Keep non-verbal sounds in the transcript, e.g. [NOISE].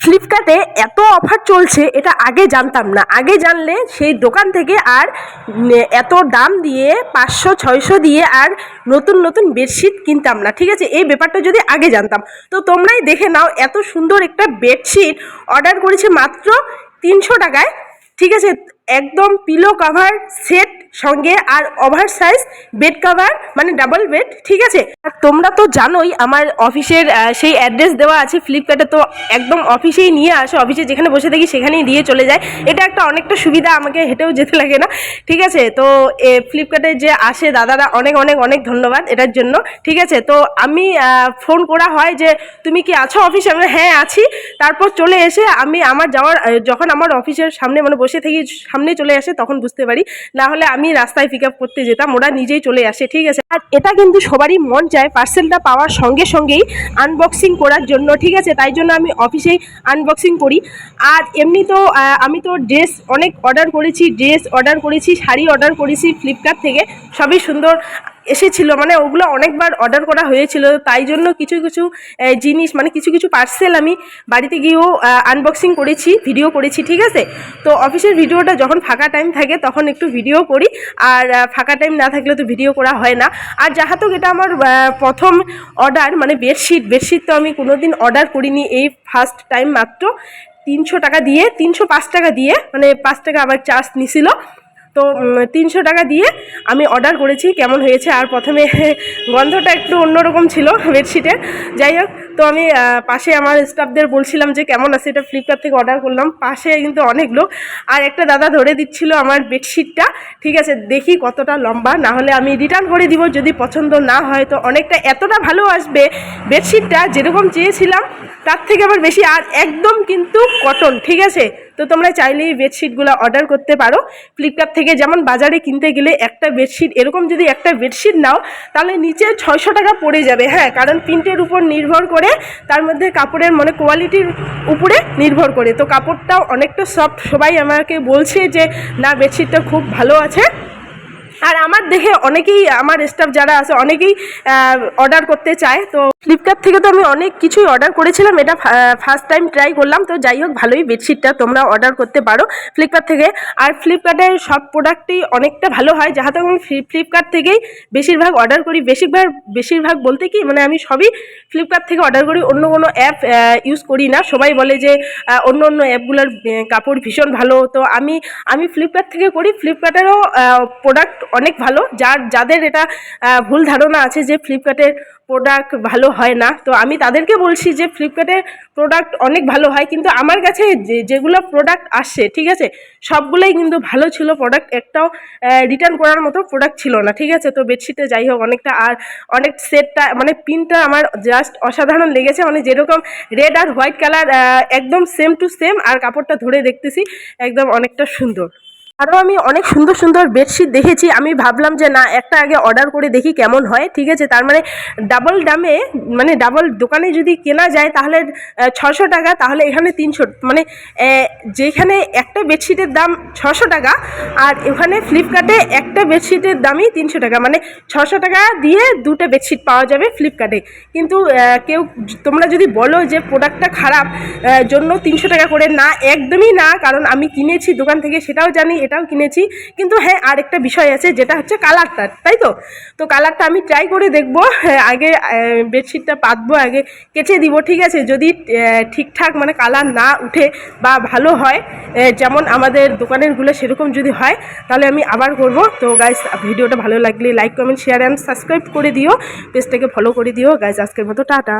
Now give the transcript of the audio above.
ফ্লিপকার্টে এত অফার চলছে, এটা আগে জানতাম না। আগে জানলে সেই দোকান থেকে আর এত দাম দিয়ে পাঁচশো, ছয়শো দিয়ে আর নতুন নতুন বেডশিট কিনতাম না, ঠিক আছে? এই ব্যাপারটা যদি আগে জানতাম। তো তোমরাই দেখে নাও, এত সুন্দর একটা বেডশিট অর্ডার করেছে মাত্র তিনশো টাকায়, ঠিক আছে? একদম পিলো কভার সেট সঙ্গে আর ওভার সাইজ বেড কাভার মানে ডাবল বেড ঠিক আছে? আর তোমরা তো জানোই আমার অফিসের সেই অ্যাড্রেস দেওয়া আছে ফ্লিপকার্টে তো একদম অফিসেই নিয়ে আসে অফিসে যেখানে বসে থাকি সেখানেই দিয়ে চলে যায়। এটা একটা অনেকটা সুবিধা, আমাকে হেঁটেও যেতে লাগে না। ঠিক আছে? তো, এ ফ্লিপকার্টে যে আসে, দাদারা অনেক অনেক অনেক ধন্যবাদ এটার জন্য। ঠিক আছে? তো আমি ফোন করা হয় যে, তুমি কি আছো অফিসে আমি হ্যাঁ আছি। তারপর চলে এসে আমি আমার যাওয়ার যখন আমার অফিসের সামনে মানে বসে থেকে সামনে চলে আসে, তখন বুঝতে পারি। না হলে আমি রাস্তায় পিক আপ করতে যেতাম, ওরা নিজেই চলে আসে, ঠিক আছে? আর এটা কিন্তু সবারই মন চায় পার্সেলটা পাওয়ার সঙ্গে সঙ্গেই আনবক্সিং করার জন্য, ঠিক আছে? তাই জন্য আমি অফিসেই আনবক্সিং করি। আর এমনি তো আমি তো ড্রেস অনেক অর্ডার করেছি ড্রেস অর্ডার করেছি, শাড়ি অর্ডার করেছি ফ্লিপকার্ট থেকে। সবই সুন্দর। এসেছিল মানে ওগুলো অনেকবার অর্ডার করা হয়েছিল, তাই জন্য কিছু কিছু জিনিস মানে কিছু কিছু পার্সেল আমি বাড়িতে গিয়েও আনবক্সিং করেছি ভিডিও করেছি, ঠিক আছে? তো অফিসের ভিডিওটা যখন ফাঁকা টাইম থাকে, তখন একটু ভিডিও করি, আর ফাঁকা টাইম না থাকলে তো ভিডিও করা হয় না। আর যাহাতক এটা আমার প্রথম অর্ডার মানে বেডশিট বেডশিট তো আমি কোনোদিন অর্ডার করিনি, এই ফার্স্ট টাইম মাত্র তিনশো টাকা দিয়ে, তিনশো পাঁচ টাকা দিয়ে মানে পাঁচ টাকা আবার চার্জ নিছিল। তো তিনশো টাকা দিয়ে আমি অর্ডার করেছি কেমন হয়েছে। আর প্রথমে [LAUGHS] গন্ধটা একটু অন্যরকম ছিল বেডশিটের। যাই হোক, তো আমি পাশে আমার স্টাফদের বলছিলাম যে কেমন আছে, এটা ফ্লিপকার্ট থেকে অর্ডার করলাম। পাশে কিন্তু অনেক লোক। আর একটা দাদা ধরে দিচ্ছিল আমার বেডশিটটা। ঠিক আছে, দেখি কতটা লম্বা। না হলে আমি রিটার্ন করে দিব, যদি পছন্দ না হয়। তো অনেকটা এতটা ভালো আসবে বেডশিটটা, যেরকম চেয়েছিলাম, তার থেকে আবার বেশি। আর একদম কিন্তু কটন ঠিক আছে? তো তোমরা চাইলে এই বেডশিটগুলো অর্ডার করতে পারো। ফ্লিপকার্ট থেকে যেমন বাজারে কিনতে গেলে একটা বেডশিট, এরকম যদি একটা বেডশিট নাও, তাহলে নিচে ছয়শো টাকা পড়ে যাবে হ্যাঁ। কারণ প্রিন্টের উপর নির্ভর করে, তার মধ্যে কাপড়ের মানে কোয়ালিটির উপরে নির্ভর করে। তো কাপড়টাও অনেকটা সফট সবাই আমাকে বলছে যে, না, বেডশিটটা খুব ভালো আছে। আর আমার দেখে অনেকেই, আমার স্টাফ যারা আছে, অনেকেই অর্ডার করতে চায়। তো ফ্লিপকার্ট থেকে তো আমি অনেক কিছুই অর্ডার করেছিলাম। এটা ফার্স্ট টাইম ট্রাই করলাম। তো যাই হোক, ভালোই বেডশিটটা তোমরা অর্ডার করতে পারো ফ্লিপকার্ট থেকে। আর ফ্লিপকার্টের সব প্রোডাক্টই অনেকটা ভালো হয়। যাহাতে আমি ফ্লিপকার্ট থেকেই বেশিরভাগ অর্ডার করি। বেশিরভাগ বেশিরভাগ বলতে কি মানে আমি সবই ফ্লিপকার্ট থেকে অর্ডার করি। অন্য কোনো অ্যাপ ইউজ করি না। সবাই বলে যে অন্য অন্য অ্যাপগুলোর কাপড় ভীষণ ভালো। তো আমি আমি ফ্লিপকার্ট থেকে করি। ফ্লিপকার্টেরও প্রোডাক্ট অনেক ভালো। যার, যাদের এটা ভুল ধারণা আছে যে ফ্লিপকার্টের প্রোডাক্ট ভালো হয় না, তো আমি তাদেরকে বলছি যে ফ্লিপকার্টের প্রোডাক্ট অনেক ভালো হয়, কিন্তু আমার কাছে যে, যেগুলো প্রোডাক্ট আসছে ঠিক আছে, সবগুলোই কিন্তু ভালো ছিল প্রোডাক্ট একটাও রিটার্ন করার মতো প্রোডাক্ট ছিল না, ঠিক আছে, তো বেডশিটে যাই হোক, অনেকটা আর, অনেক সেটটা মানে পিনটা আমার জাস্ট অসাধারণ লেগেছে মানে যেরকম রেড আর হোয়াইট কালার একদম সেম টু সেম আর কাপড়টা ধরে দেখতেছি, একদম অনেকটা সুন্দর। আরও আমি অনেক সুন্দর সুন্দর বেডশিট দেখেছি। আমি ভাবলাম যে না, একটা আগে অর্ডার করে দেখি কেমন হয়। ঠিক আছে, তার মানে ডাবল দামে মানে ডাবল দোকানে যদি কেনা যায় তাহলে ছশো টাকা, তাহলে এখানে তিনশো মানে যেখানে একটা বেডশিটের দাম ছশো টাকা আর এখানে ফ্লিপকার্টে একটা বেডশিটের দামই তিনশো টাকা। মানে ছশো টাকা দিয়ে দুটো বেডশিট পাওয়া যাবে ফ্লিপকার্টে কিন্তু কেউ, তোমরা যদি বলো যে প্রোডাক্টটা খারাপ জন্য তিনশো টাকা করে না, একদমই না। কারণ আমি কিনেছি দোকান থেকে, সেটাও জানি এটাও কিনেছি। কিন্তু হ্যাঁ আরেকটা বিষয় আছে যেটা হচ্ছে কালারটা তাই তো? তো কালারটা আমি ট্রাই করে দেখব হ্যাঁ, আগে বেডশিটটা পাতবো আগে কেচে দিব ঠিক আছে? যদি ঠিকঠাক মানে কালার না উঠে বা ভালো হয় যেমন আমাদের দোকানেরগুলো সেরকম যদি হয় তাহলে আমি আবার করব। তো গাইস ভিডিওটা ভালো লাগলে like comment share and subscribe করে দিও পেজটাকে ফলো করে দিও। গাইস আজকের মতো টাটা।